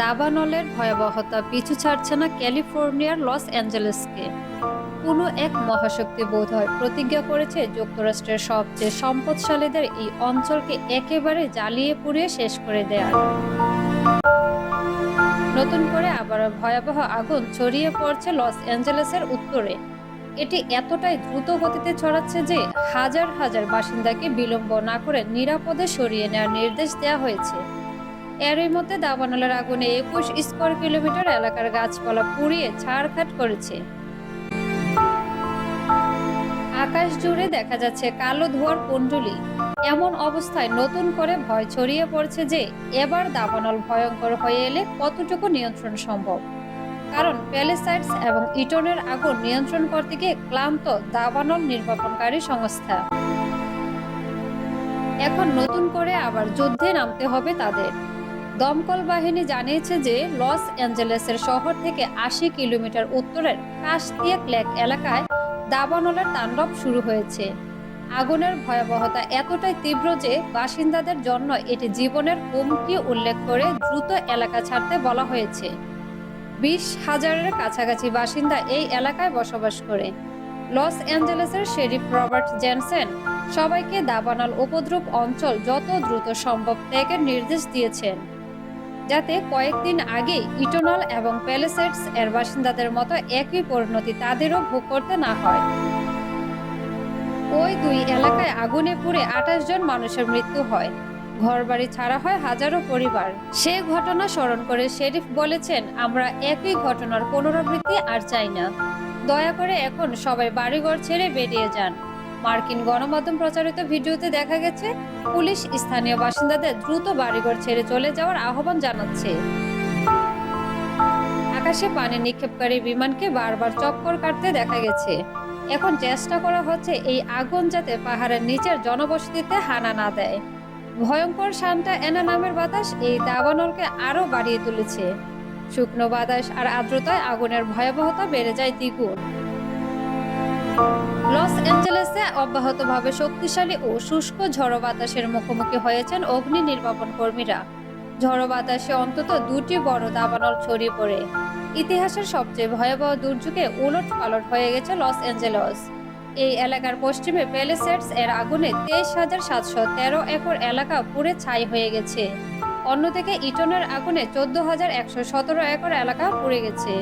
দাবানলের ভয়াবহতা পিছু ছাড়ছে না ক্যালিফোর্নিয়ার লস অ্যাঞ্জেলেসকে। কোনো এক মহাশক্তি বোধ হয় প্রতিজ্ঞা করেছে যুক্তরাষ্ট্রের সবচেয়ে সম্পদশালীদের এই অঞ্চলকে একেবারে জ্বালিয়ে পুড়িয়ে শেষ করে দেয়ার। নতুন করে আবার ভয়াবহ আগুন ছড়িয়ে পড়ছে লস অ্যাঞ্জেলেসের উত্তরে। এটি এতটাই দ্রুত গতিতে ছড়াচ্ছে যে হাজার হাজার বাসিন্দাকে বিলম্ব না করে নিরাপদে সরিয়ে নেওয়ার নির্দেশ দেওয়া হয়েছে। এরই মধ্যে দাবানলের আগুনে একুশ স্কোয়ার কিলোমিটার এলাকার গাছপালা পুড়িয়ে ছাড়খাট করেছে। আকাশ জুড়ে দেখা যাচ্ছে কালো ধোয়ার কুণ্ডলি। এমন অবস্থায় নতুন করে ভয় ছড়িয়ে পড়ছে যে, এবার দাবানল ভয়ঙ্কর হয়ে এলে কতটুকু নিয়ন্ত্রণ সম্ভব? কারণ প্যালেসাইডস এবং ইটনের আগুন নিয়ন্ত্রণ করতে গিয়ে ক্লান্ত দাবানল নির্বাপনকারী সংস্থা। এখন নতুন করে আবার যুদ্ধে নামতে হবে তাদের। দমকল বাহিনী জানিয়েছে যে লস অ্যাঞ্জেলেসের শহর থেকে আশি কিলোমিটার উত্তরের কাশতিয়া ক্লেক এলাকায় দাবানলের তাণ্ডব শুরু হয়েছে। আগুনের ভয়াবহতা এতটাই তীব্র যে বাসিন্দাদের জন্য এটি জীবনের হুমকি উল্লেখ করে দ্রুত এলাকা ছাড়তে বলা হয়েছে। বিশ হাজারের কাছাকাছি বাসিন্দা এই এলাকায় বসবাস করে। লস অ্যাঞ্জেলেসের শেরিফ রবার্ট জেনসেন সবাইকে দাবানল উপদ্রব অঞ্চল যত দ্রুত সম্ভব ত্যাগের নির্দেশ দিয়েছেন। যাতে কয়েকদিন আগে ইটোনল এবং প্যালেসেটস এর বাসিন্দাদের মতো একই পরিণতি তাদেরও ভোগ করতে না হয়। ওই দুই এলাকায় আগুনে পুড়ে আঠাশ জন মানুষের মৃত্যু হয়। ঘরবাড়ি ছাড়া হয় হাজারো পরিবার। সে ঘটনা স্মরণ করে শেরিফ বলেছেন, আমরা একই ঘটনার পুনরাবৃত্তি আর চাই না। দয়া করে এখন সবাই বাড়িঘর ছেড়ে বেরিয়ে যান। মার্কিন গণমাধ্যম প্রচারিত ভিডিওতে দেখা গেছে, পুলিশ স্থানীয় বাসিন্দাদের দ্রুত বাড়িঘর ছেড়ে চলে যাওয়ার আহ্বান জানাচ্ছে। আকাশে পানি নিক্ষেপকারী বিমানকে বারবার চক্কর কাটতে দেখা গেছে। এখন চেষ্টা করা হচ্ছে এই আগুন যাতে পাহাড়ের নিচের জনবসতিতে হানা না দেয়। ভয়ঙ্কর শান্তা এনা নামের বাতাস এই দাবানলকে আরও বাড়িয়ে তুলেছে। শুকনো বাতাস আর আর্দ্রতায় আগুনের ভয়াবহতা বেড়ে যায় দ্বিগুণ। লস অব্যাহতভাবে শক্তিশালী ও শুষ্ক ঝড়ো বাতাসের মুখোমুখি হয়েছেন অগ্নি নির্বাপন কর্মীরা। ঝড়ো বাতাসে অন্তত দুটি বড় দাবানল ছড়িয়ে পড়ে। ইতিহাসের সবচেয়ে ভয়াবহ দুর্যোগে উলট পালট হয়ে গেছে লস অ্যাঞ্জেলস। এই এলাকার পশ্চিমে প্যালেসেটস এর আগুনে তেইশ হাজার সাতশো তেরো একর এলাকা পুড়ে ছাই হয়ে গেছে। অন্যদিকে ইটনের আগুনে চোদ্দ হাজার একশো সতেরো একর এলাকা পুড়ে গেছে।